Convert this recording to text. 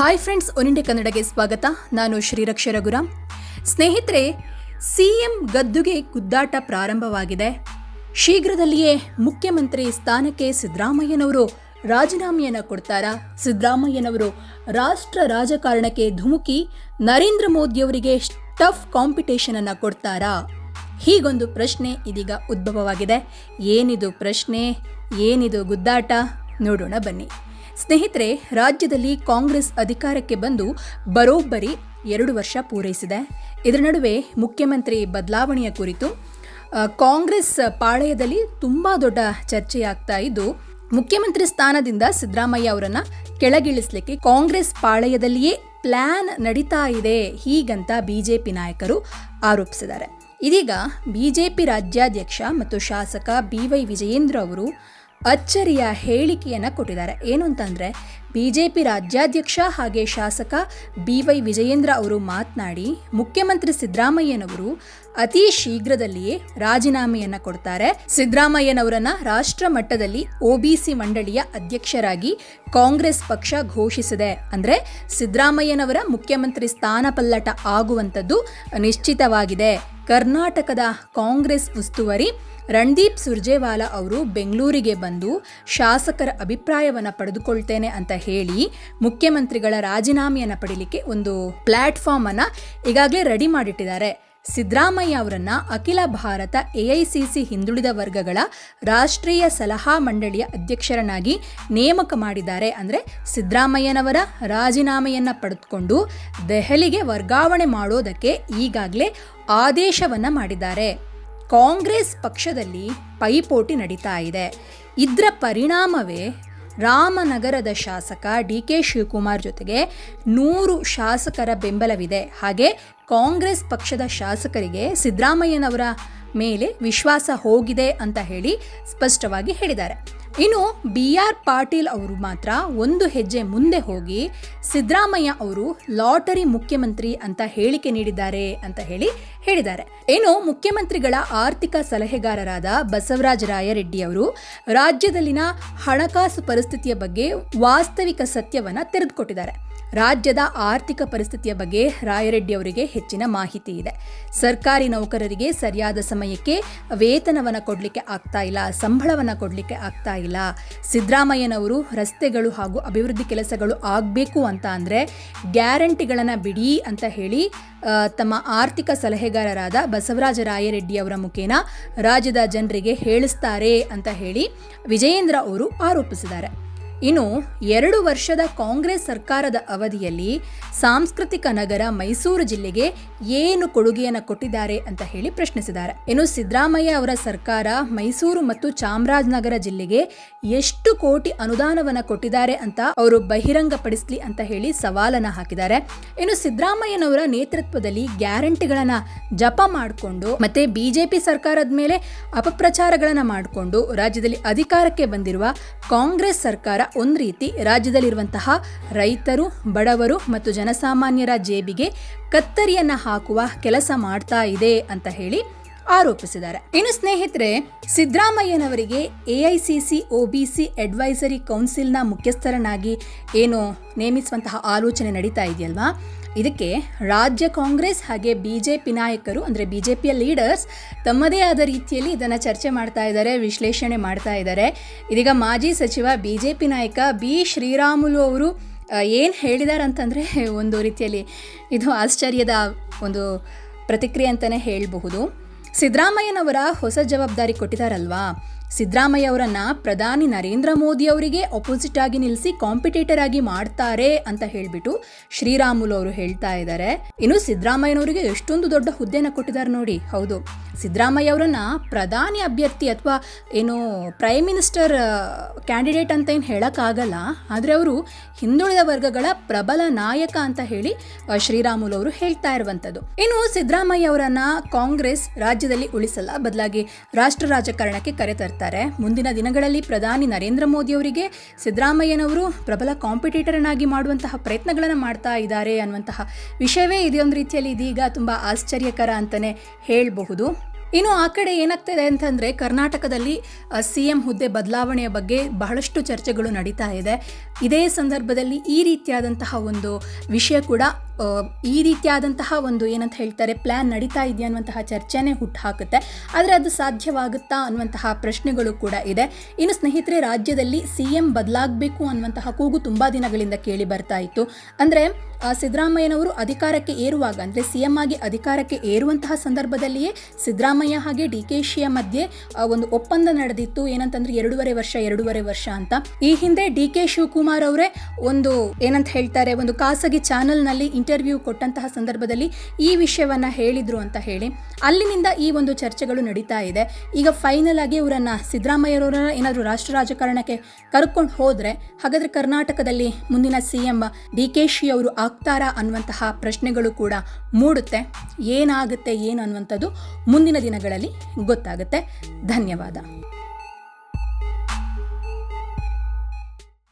Hi friends ಒನಿಂಡೆ ಕನ್ನಡಗೆ ಸ್ವಾಗತ. ನಾನು ಶ್ರೀರಕ್ಷ ರಘುರಾಮ್. ಸ್ನೇಹಿತರೆ ಸಿಎಂ ಗದ್ದುಗೆ ಗುದ್ದಾಟ ಪ್ರಾರಂಭವಾಗಿದೆ. ಶೀಘ್ರದಲ್ಲಿಯೇ ಮುಖ್ಯಮಂತ್ರಿ ಸ್ಥಾನಕ್ಕೆ ಸಿದ್ದರಾಮಯ್ಯನವರು ರಾಜೀನಾಮೆಯನ್ನು ಕೊಡ್ತಾರಾ. ಸಿದ್ದರಾಮಯ್ಯನವರು ರಾಷ್ಟ್ರ ರಾಜಕಾರಣಕ್ಕೆ ಧುಮುಕಿ ನರೇಂದ್ರ ಮೋದಿಯವರಿಗೆ ಟಫ್ ಕಾಂಪಿಟೇಷನ್ ಅನ್ನು ಕೊಡ್ತಾರಾ. ಹೀಗೊಂದು ಪ್ರಶ್ನೆ ಇದೀಗ ಉದ್ಭವವಾಗಿದೆ. ಏನಿದು ಪ್ರಶ್ನೆ? ಏನಿದು ಗುದ್ದಾಟ? ನೋಡೋಣ ಬನ್ನಿ. ಸ್ನೇಹಿತರೆ, ರಾಜ್ಯದಲ್ಲಿ ಕಾಂಗ್ರೆಸ್ ಅಧಿಕಾರಕ್ಕೆ ಬಂದು ಬರೋಬ್ಬರಿ ಎರಡು ವರ್ಷ ಪೂರೈಸಿದೆ. ಇದರ ನಡುವೆ ಮುಖ್ಯಮಂತ್ರಿ ಬದಲಾವಣೆಯ ಕುರಿತು ಕಾಂಗ್ರೆಸ್ ಪಾಳೆಯದಲ್ಲಿ ತುಂಬ ದೊಡ್ಡ ಚರ್ಚೆಯಾಗ್ತಾ ಇದ್ದು, ಮುಖ್ಯಮಂತ್ರಿ ಸ್ಥಾನದಿಂದ ಸಿದ್ದರಾಮಯ್ಯ ಅವರನ್ನ ಕೆಳಗಿಳಿಸಲಿಕ್ಕೆ ಕಾಂಗ್ರೆಸ್ ಪಾಳೆಯದಲ್ಲಿಯೇ ಪ್ಲಾನ್ ನಡೀತಾ ಇದೆ ಹೀಗಂತ ಬಿಜೆಪಿ ನಾಯಕರು ಆರೋಪಿಸಿದ್ದಾರೆ. ಇದೀಗ ಬಿಜೆಪಿ ರಾಜ್ಯಾಧ್ಯಕ್ಷ ಮತ್ತು ಶಾಸಕ ಬಿ ವೈ ವಿಜಯೇಂದ್ರ ಅವರು ಅಚ್ಚರಿಯ ಹೇಳಿಕೆಯನ್ನು ಕೊಟ್ಟಿದ್ದಾರೆ. ಏನು ಅಂತಂದರೆ ಬಿ ಜೆ ಪಿ ರಾಜ್ಯಾಧ್ಯಕ್ಷ ಹಾಗೆ ಶಾಸಕ ಬಿ ವೈ ವಿಜಯೇಂದ್ರ ಅವರು ಮಾತನಾಡಿ, ಮುಖ್ಯಮಂತ್ರಿ ಸಿದ್ದರಾಮಯ್ಯನವರು ಅತಿ ಶೀಘ್ರದಲ್ಲಿಯೇ ರಾಜೀನಾಮೆಯನ್ನು ಕೊಡ್ತಾರೆ. ಸಿದ್ದರಾಮಯ್ಯನವರನ್ನ ರಾಷ್ಟ್ರ ಮಟ್ಟದಲ್ಲಿ ಒಬಿಸಿ ಮಂಡಳಿಯ ಅಧ್ಯಕ್ಷರಾಗಿ ಕಾಂಗ್ರೆಸ್ ಪಕ್ಷ ಘೋಷಿಸಿದೆ. ಅಂದರೆ, ಸಿದ್ದರಾಮಯ್ಯನವರ ಮುಖ್ಯಮಂತ್ರಿ ಸ್ಥಾನ ಪಲ್ಲಟ ಆಗುವಂಥದ್ದು ನಿಶ್ಚಿತವಾಗಿದೆ. ಕರ್ನಾಟಕದ ಕಾಂಗ್ರೆಸ್ ಉಸ್ತುವಾರಿ ರಣದೀಪ್ ಸುರ್ಜೇವಾಲಾ ಅವರು ಬೆಂಗಳೂರಿಗೆ ಬಂದು ಶಾಸಕರ ಅಭಿಪ್ರಾಯವನ್ನು ಪಡೆದುಕೊಳ್ತೇನೆ ಅಂತ ಹೇಳಿ ಮುಖ್ಯಮಂತ್ರಿಗಳ ರಾಜೀನಾಮೆಯನ್ನು ಪಡೀಲಿಕ್ಕೆ ಒಂದು ಪ್ಲಾಟ್ಫಾರ್ಮ್ ಅನ್ನ ಈಗಾಗಲೇ ರೆಡಿ ಮಾಡಿಟ್ಟಿದ್ದಾರೆ. ಸಿದ್ದರಾಮಯ್ಯ ಅವರನ್ನ ಅಖಿಲ ಭಾರತ ಎಐಸಿಸಿ ಹಿಂದುಳಿದ ವರ್ಗಗಳ ರಾಷ್ಟ್ರೀಯ ಸಲಹಾ ಮಂಡಳಿಯ ಅಧ್ಯಕ್ಷರನ್ನಾಗಿ ನೇಮಕ ಮಾಡಿದ್ದಾರೆ ಅಂದರೆ ಸಿದ್ದರಾಮಯ್ಯನವರ ರಾಜೀನಾಮೆಯನ್ನು ಪಡೆದುಕೊಂಡು ದೆಹಲಿಗೆ ವರ್ಗಾವಣೆ ಮಾಡೋದಕ್ಕೆ ಈಗಾಗಲೇ ಆದೇಶವನ್ನು ಮಾಡಿದ್ದಾರೆ. ಕಾಂಗ್ರೆಸ್ ಪಕ್ಷದಲ್ಲಿ ಪೈಪೋಟಿ ನಡೀತಾ ಇದೆ. ಇದರ ಪರಿಣಾಮವೇ ರಾಮನಗರದ ಶಾಸಕ ಡಿ ಕೆ ಶಿವಕುಮಾರ್ ಜೊತೆಗೆ ನೂರು ಶಾಸಕರ ಬೆಂಬಲವಿದೆ. ಹಾಗೆ ಕಾಂಗ್ರೆಸ್ ಪಕ್ಷದ ಶಾಸಕರಿಗೆ ಸಿದ್ದರಾಮಯ್ಯನವರ ಮೇಲೆ ವಿಶ್ವಾಸ ಹೋಗಿದೆ ಅಂತ ಹೇಳಿ ಸ್ಪಷ್ಟವಾಗಿ ಹೇಳಿದ್ದಾರೆ. ಇನ್ನು ಬಿ ಆರ್ ಪಾಟೀಲ್ ಅವರು ಮಾತ್ರ ಒಂದು ಹೆಜ್ಜೆ ಮುಂದೆ ಹೋಗಿ ಸಿದ್ದರಾಮಯ್ಯ ಅವರು ಲಾಟರಿ ಮುಖ್ಯಮಂತ್ರಿ ಅಂತ ಹೇಳಿಕೆ ನೀಡಿದ್ದಾರೆ ಅಂತ ಹೇಳಿ ಹೇಳಿದ್ದಾರೆ. ಏನು ಮುಖ್ಯಮಂತ್ರಿಗಳ ಆರ್ಥಿಕ ಸಲಹೆಗಾರರಾದ ಬಸವರಾಜ ರಾಯರೆಡ್ಡಿ ಅವರು ರಾಜ್ಯದಲ್ಲಿನ ಹಣಕಾಸು ಪರಿಸ್ಥಿತಿಯ ಬಗ್ಗೆ ವಾಸ್ತವಿಕ ಸತ್ಯವನ್ನ ತೆರೆದುಕೊಟ್ಟಿದ್ದಾರೆ. ರಾಜ್ಯದ ಆರ್ಥಿಕ ಪರಿಸ್ಥಿತಿಯ ಬಗ್ಗೆ ರಾಯರೆಡ್ಡಿ ಅವರಿಗೆ ಹೆಚ್ಚಿನ ಮಾಹಿತಿ ಇದೆ. ಸರ್ಕಾರಿ ನೌಕರರಿಗೆ ಸರಿಯಾದ ಸಮಯಕ್ಕೆ ವೇತನವನ್ನು ಕೊಡಲಿಕ್ಕೆ ಆಗ್ತಾ ಇಲ್ಲ, ಸಂಬಳವನ್ನು ಕೊಡಲಿಕ್ಕೆ ಆಗ್ತಾ ಇಲ್ಲ. ಸಿದ್ದರಾಮಯ್ಯನವರು ರಸ್ತೆಗಳು ಹಾಗೂ ಅಭಿವೃದ್ಧಿ ಕೆಲಸಗಳು ಆಗಬೇಕು ಅಂತ ಅಂದರೆ ಗ್ಯಾರಂಟಿಗಳನ್ನು ಬಿಡಿ ಅಂತ ಹೇಳಿ ತಮ್ಮ ಆರ್ಥಿಕ ಸಲಹೆಗಾರರಾದ ಬಸವರಾಜ ರಾಯರೆಡ್ಡಿ ಅವರ ಮುಖೇನ ರಾಜ್ಯದ ಜನರಿಗೆ ಹೇಳಿಸ್ತಾರೆ ಅಂತ ಹೇಳಿ ವಿಜಯೇಂದ್ರ ಅವರು ಆರೋಪಿಸಿದ್ದಾರೆ. ಇನ್ನು ಎರಡು ವರ್ಷದ ಕಾಂಗ್ರೆಸ್ ಸರ್ಕಾರದ ಅವಧಿಯಲ್ಲಿ ಸಾಂಸ್ಕೃತಿಕ ನಗರ ಮೈಸೂರು ಜಿಲ್ಲೆಗೆ ಏನು ಕೊಡುಗೆಯನ್ನು ಕೊಟ್ಟಿದ್ದಾರೆ ಅಂತ ಹೇಳಿ ಪ್ರಶ್ನಿಸಿದ್ದಾರೆ. ಇನ್ನು ಸಿದ್ದರಾಮಯ್ಯ ಅವರ ಸರ್ಕಾರ ಮೈಸೂರು ಮತ್ತು ಚಾಮರಾಜನಗರ ಜಿಲ್ಲೆಗೆ ಎಷ್ಟು ಕೋಟಿ ಅನುದಾನವನ್ನು ಕೊಟ್ಟಿದ್ದಾರೆ ಅಂತ ಅವರು ಬಹಿರಂಗಪಡಿಸಲಿ ಅಂತ ಹೇಳಿ ಸವಾಲನ್ನು ಹಾಕಿದ್ದಾರೆ. ಇನ್ನು ಸಿದ್ದರಾಮಯ್ಯನವರ ನೇತೃತ್ವದಲ್ಲಿ ಗ್ಯಾರಂಟಿಗಳನ್ನು ಜಪ ಮಾಡಿಕೊಂಡು ಮತ್ತೆ ಬಿಜೆಪಿ ಸರ್ಕಾರದ ಮೇಲೆ ಅಪಪ್ರಚಾರಗಳನ್ನು ಮಾಡಿಕೊಂಡು ರಾಜ್ಯದಲ್ಲಿ ಅಧಿಕಾರಕ್ಕೆ ಬಂದಿರುವ ಕಾಂಗ್ರೆಸ್ ಸರ್ಕಾರ ಒಂದು ರೀತಿ ರಾಜ್ಯದಲ್ಲಿರುವಂತಹ ರೈತರು, ಬಡವರು ಮತ್ತು ಜನಸಾಮಾನ್ಯರ ಜೇಬಿಗೆ ಕತ್ತರಿಯನ್ನು ಹಾಕುವ ಕೆಲಸ ಮಾಡ್ತಾ ಇದೆ ಅಂತ ಹೇಳಿ ಆರೋಪಿಸಿದ್ದಾರೆ. ಇನ್ನು ಸ್ನೇಹಿತರೆ, ಸಿದ್ದರಾಮಯ್ಯನವರಿಗೆ ಎಐಸಿಸಿ ಒಬಿಸಿ ಅಡ್ವೈಸರಿ ಕೌನ್ಸಿಲ್ನ ಮುಖ್ಯಸ್ಥರನ್ನಾಗಿ ಏನು ನೇಮಿಸುವಂತಹ ಆಲೋಚನೆ ನಡೀತಾ ಇದೆಯಲ್ವಾ? ಇದಕ್ಕೆ ರಾಜ್ಯ ಕಾಂಗ್ರೆಸ್ ಹಾಗೆ ಬಿ ಜೆ ಪಿ ನಾಯಕರು, ಅಂದರೆ ಬಿ ಜೆ ಪಿಯ ಲೀಡರ್ಸ್, ತಮ್ಮದೇ ಆದ ರೀತಿಯಲ್ಲಿ ಇದನ್ನು ಚರ್ಚೆ ಮಾಡ್ತಾ ಇದ್ದಾರೆ, ವಿಶ್ಲೇಷಣೆ ಮಾಡ್ತಾ ಇದ್ದಾರೆ. ಇದೀಗ ಮಾಜಿ ಸಚಿವ ಬಿ ಜೆ ಪಿ ನಾಯಕ ಬಿ. ಶ್ರೀರಾಮುಲು ಅವರು ಏನು ಹೇಳಿದ್ದಾರೆ ಅಂತಂದರೆ ಒಂದು ರೀತಿಯಲ್ಲಿ ಇದು ಆಶ್ಚರ್ಯದ ಒಂದು ಪ್ರತಿಕ್ರಿಯೆ ಅಂತಲೇ ಹೇಳಬಹುದು. ಸಿದ್ದರಾಮಯ್ಯನವರ ಹೊಸ ಜವಾಬ್ದಾರಿ ಕೊಟ್ಟಿದ್ದಾರಲ್ವಾ ಸಿದ್ದರಾಮಯ್ಯ ಅವರನ್ನ ಪ್ರಧಾನಿ ನರೇಂದ್ರ ಮೋದಿ ಅವರಿಗೆ ಅಪೋಸಿಟ್ ಆಗಿ ನಿಲ್ಲಿಸಿ ಕಾಂಪಿಟೇಟರ್ ಆಗಿ ಮಾಡ್ತಾರೆ ಅಂತ ಹೇಳ್ಬಿಟ್ಟು ಶ್ರೀರಾಮುಲು ಅವರು ಹೇಳ್ತಾ ಇದ್ದಾರೆ. ಇನ್ನು ಸಿದ್ದರಾಮಯ್ಯನವರಿಗೆ ಎಷ್ಟೊಂದು ದೊಡ್ಡ ಹುದ್ದೆನ ಕೊಟ್ಟಿದ್ದಾರೆ ನೋಡಿ. ಹೌದು. ಸಿದ್ದರಾಮಯ್ಯ ಅವರನ್ನ ಪ್ರಧಾನಿ ಅಭ್ಯರ್ಥಿ ಅಥವಾ ಏನು ಪ್ರೈಮ್ ಮಿನಿಸ್ಟರ್ ಕ್ಯಾಂಡಿಡೇಟ್ ಅಂತ ಏನು ಹೇಳೋಕ್ಕಾಗಲ್ಲ. ಆದರೆ ಅವರು ಹಿಂದುಳಿದ ವರ್ಗಗಳ ಪ್ರಬಲ ನಾಯಕ ಅಂತ ಹೇಳಿ ಶ್ರೀರಾಮುಲು ಅವರು ಹೇಳ್ತಾ ಇರುವಂಥದ್ದು. ಇನ್ನು ಸಿದ್ದರಾಮಯ್ಯ ಅವರನ್ನ ಕಾಂಗ್ರೆಸ್ ರಾಜ್ಯದಲ್ಲಿ ಉಳಿಸಲ್ಲ. ಬದಲಾಗಿ ರಾಷ್ಟ್ರ ರಾಜಕಾರಣಕ್ಕೆ ಕರೆತರ್ತಾರೆ ಮುಂದಿನ ದಿನಗಳಲ್ಲಿ ಪ್ರಧಾನಿ ನರೇಂದ್ರ ಮೋದಿ ಅವರಿಗೆ ಸಿದ್ದರಾಮಯ್ಯನವರು ಪ್ರಬಲ ಕಾಂಪಿಟೇಟರ್ನಾಗಿ ಮಾಡುವಂತಹ ಪ್ರಯತ್ನಗಳನ್ನು ಮಾಡ್ತಾ ಇದ್ದಾರೆ ಅನ್ನುವಂತಹ ವಿಷಯವೇ ಇದೊಂದು ರೀತಿಯಲ್ಲಿ ಇದೀಗ ತುಂಬ ಆಶ್ಚರ್ಯಕರ ಅಂತಲೇ ಹೇಳಬಹುದು. ಇನ್ನು ಆ ಕಡೆ ಏನಾಗ್ತಿದೆ ಅಂತಂದರೆ ಕರ್ನಾಟಕದಲ್ಲಿ ಸಿ ಎಂ ಹುದ್ದೆ ಬದಲಾವಣೆಯ ಬಗ್ಗೆ ಬಹಳಷ್ಟು ಚರ್ಚೆಗಳು ನಡೀತಾ ಇದೆ. ಇದೇ ಸಂದರ್ಭದಲ್ಲಿ ಈ ರೀತಿಯಾದಂತಹ ಒಂದು ವಿಷಯ ಕೂಡ ಈ ರೀತಿಯಾದಂತಹ ಒಂದು ಏನಂತ ಹೇಳ್ತಾರೆ ಪ್ಲ್ಯಾನ್ ನಡೀತಾ ಇದೆಯಾ ಅನ್ನುವಂತಹ ಚರ್ಚೆನೇ ಹುಟ್ಟಾಕುತ್ತೆ ಆದರೆ ಅದು ಸಾಧ್ಯವಾಗುತ್ತಾ ಅನ್ನುವಂತಹ ಪ್ರಶ್ನೆಗಳು ಕೂಡ ಇದೆ. ಇನ್ನು ಸ್ನೇಹಿತರೆ, ರಾಜ್ಯದಲ್ಲಿ ಸಿ ಎಂ ಬದಲಾಗಬೇಕು ಅನ್ನುವಂತಹ ಕೂಗು ತುಂಬ ದಿನಗಳಿಂದ ಕೇಳಿ ಬರ್ತಾ ಇತ್ತು. ಅಂದರೆ ಸಿದ್ದರಾಮಯ್ಯನವರು ಅಧಿಕಾರಕ್ಕೆ ಏರುವಾಗ, ಅಂದರೆ ಸಿ ಎಂ ಆಗಿ ಅಧಿಕಾರಕ್ಕೆ ಏರುವಂತಹ ಸಂದರ್ಭದಲ್ಲಿಯೇ ಸಿದ್ದರಾಮಯ್ಯ ಹಾಗೆ ಡಿ ಕೆ ಶಿಯ ಮಧ್ಯೆ ಒಂದು ಒಪ್ಪಂದ ನಡೆದಿತ್ತು. ಏನಂತಂದ್ರೆ ಎರಡೂವರೆ ವರ್ಷ ಎರಡೂವರೆ ವರ್ಷ ಅಂತ. ಈ ಹಿಂದೆ ಡಿ ಕೆ ಶಿವಕುಮಾರ್ ಅವರೇ ಒಂದು ಏನಂತ ಹೇಳ್ತಾರೆ, ಒಂದು ಖಾಸಗಿ ಚಾನೆಲ್ನಲ್ಲಿ ಕೊಟ್ಟಂತಹ ಸಂದರ್ಭದಲ್ಲಿ ಈ ವಿಷಯವನ್ನು ಹೇಳಿದ್ರು ಅಂತ ಹೇಳಿ ಅಲ್ಲಿನಿಂದ ಈ ಒಂದು ಚರ್ಚೆಗಳು ನಡೀತಾ ಇದೆ. ಈಗ ಫೈನಲ್ ಆಗಿ ಇವರನ್ನ ಸಿದ್ದರಾಮಯ್ಯರವರನ್ನ ಏನಾದರೂ ರಾಷ್ಟ್ರ ರಾಜಕಾರಣಕ್ಕೆ ಕರ್ಕೊಂಡು ಹೋದರೆ ಹಾಗಾದ್ರೆ ಕರ್ನಾಟಕದಲ್ಲಿ ಮುಂದಿನ C M D K Shi ಅವರು ಆಗ್ತಾರಾ ಅನ್ನುವಂತಹ ಪ್ರಶ್ನೆಗಳು ಕೂಡ ಮೂಡುತ್ತೆ. ಏನಾಗುತ್ತೆ, ಏನು ಅನ್ನುವಂಥದ್ದು ಮುಂದಿನ ದಿನಗಳಲ್ಲಿ ಗೊತ್ತಾಗುತ್ತೆ. ಧನ್ಯವಾದ.